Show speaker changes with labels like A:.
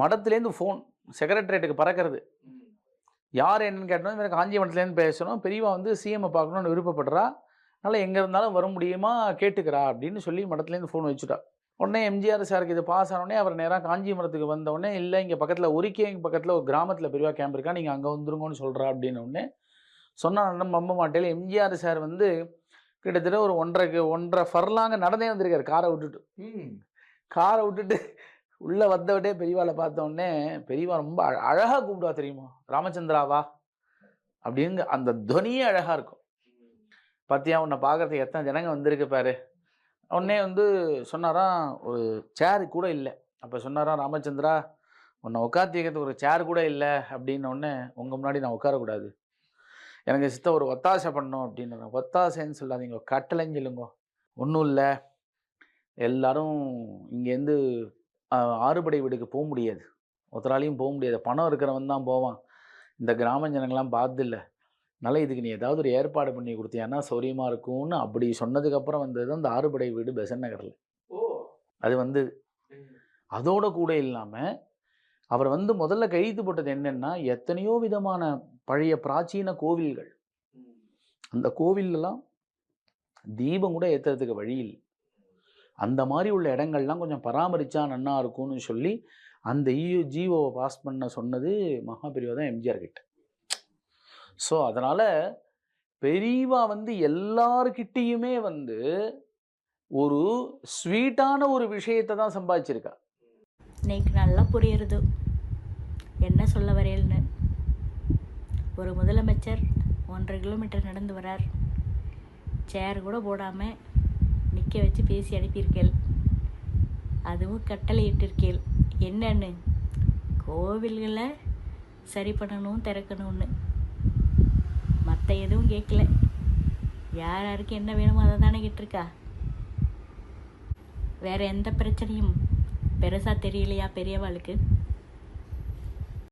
A: மடத்துலேருந்து phone செக்ரட்டரியேட்டுக்கு பறக்கிறது. யார் என்னன்னு கேட்டோம் எனக்கு காஞ்சி மடத்துலேருந்து பேசணும் பெரியவா வந்து சிஎம்ஐ பார்க்கணும்னு விருப்பப்படுறா. அதனால் எங்கே இருந்தாலும் வர முடியுமா? கேட்டுக்கிறா அப்படின்னு சொல்லி மடத்துலேருந்து ஃபோன் வச்சுட்டா. உடனே எம்ஜிஆர் சாருக்கு இது பாஸ் ஆனோடனே அவர் நேராக காஞ்சிபுரத்துக்கு வந்த உடனே இல்லை இங்கே பக்கத்தில் உரிக்கே பக்கத்தில் ஒரு கிராமத்தில் பெரியவா கேம்ப் இருக்கா? நீங்கள் அங்கே வந்துருங்கன்னு சொல்கிறா அப்படின்னு உடனே சொன்னா நான் நம்ப மாட்டேன். எம்ஜிஆர் சார் வந்து கிட்டத்தட்ட ஒரு ஒன்றரை ஒன்றரை ஃபர்லாங்க நடந்தே வந்திருக்காரு. காரை விட்டுட்டு. காரை விட்டுட்டு உள்ளே வந்தவிட்டே பெரியவாளை பார்த்தோடனே பெரியவா ரொம்ப அழ- கூப்பிடுவா தெரியுமா? ராமச்சந்திராவா அப்படிங்க அந்த துவனியே அழகாக இருக்கும். பார்த்தியா உன்னை பார்க்கறதுக்கு எத்தனை ஜனங்க வந்திருக்கு பாரு. உடனே வந்து சொன்னாராம் ஒரு சேர் கூட இல்லை. அப்போ சொன்னாராம் ராமச்சந்திரா உன்னை உட்காந்து வைக்கிறதுக்கு ஒரு சேர் கூட இல்லை. அப்படின்ன உடனே உங்கள் முன்னாடி நான் உட்காரக்கூடாது. எனக்கு சித்த ஒரு ஒத்தாசை பண்ணோம் அப்படின்னு ஒத்தாசைன்னு சொல்லாதீங்க கட்டளைன்னு சொல்லுங்க. ஒன்றும் இல்லை. எல்லாரும் இங்கேருந்து ஆறுபடை வீடுக்கு போக முடியாது. ஒருத்தராலையும் போக முடியாது. பணம் இருக்கிறவன் தான் போவான். இந்த கிராம ஜனங்கள்லாம் பார்த்து இல்லை அதனால இதுக்கு நீ ஏதாவது ஒரு ஏற்பாடு பண்ணி கொடுத்தியான்னா சௌரியமாக இருக்கும்னு அப்படி சொன்னதுக்கப்புறம் வந்தது இந்த ஆறுபடை வீடு பெசன் நகரில். அது வந்து அதோட கூட இல்லாமல் அவர் வந்து முதல்ல கைது போட்டது என்னன்னா எத்தனையோ விதமான பழைய பிராச்சீன கோவில்கள். அந்த கோவில்லலாம் தீபம் கூட ஏற்றுறதுக்கு வழி இல்லை. அந்த மாதிரி உள்ள இடங்கள்லாம் கொஞ்சம் பராமரித்தா நன்னா இருக்கும்னு சொல்லி அந்த இயு ஜிஓவை பாஸ் பண்ண சொன்னது மகாபிரிவா தான் எம்ஜிஆர் கிட்ட. ஸோ அதனால் பெரியவா வந்து எல்லார்கிட்டேயுமே வந்து ஒரு ஸ்வீட்டான ஒரு விஷயத்தை தான் சம்பாதிச்சிருக்கா.
B: இன்னைக்கு நல்லா புரியுறது. என்ன சொல்ல வரையல்னு? ஒரு முதலமைச்சர் ஒன்றரை கிலோமீட்டர் நடந்து வரார் சேர் கூட போடாமல் நிற்க வச்சு பேசி அனுப்பியிருக்கேள். அதுவும் கட்டளை இட்டிருக்கேள் என்னன்னு? கோவில்களை சரி பண்ணணும் திறக்கணும்னு. மற்ற எதுவும் கேட்கல. யார் யாருக்கு என்ன வேணுமோ அதை தானே கேட்டிருக்கா? வேற எந்த பிரச்சனையும் பெருசாக தெரியலையா பெரியவாளுக்கு?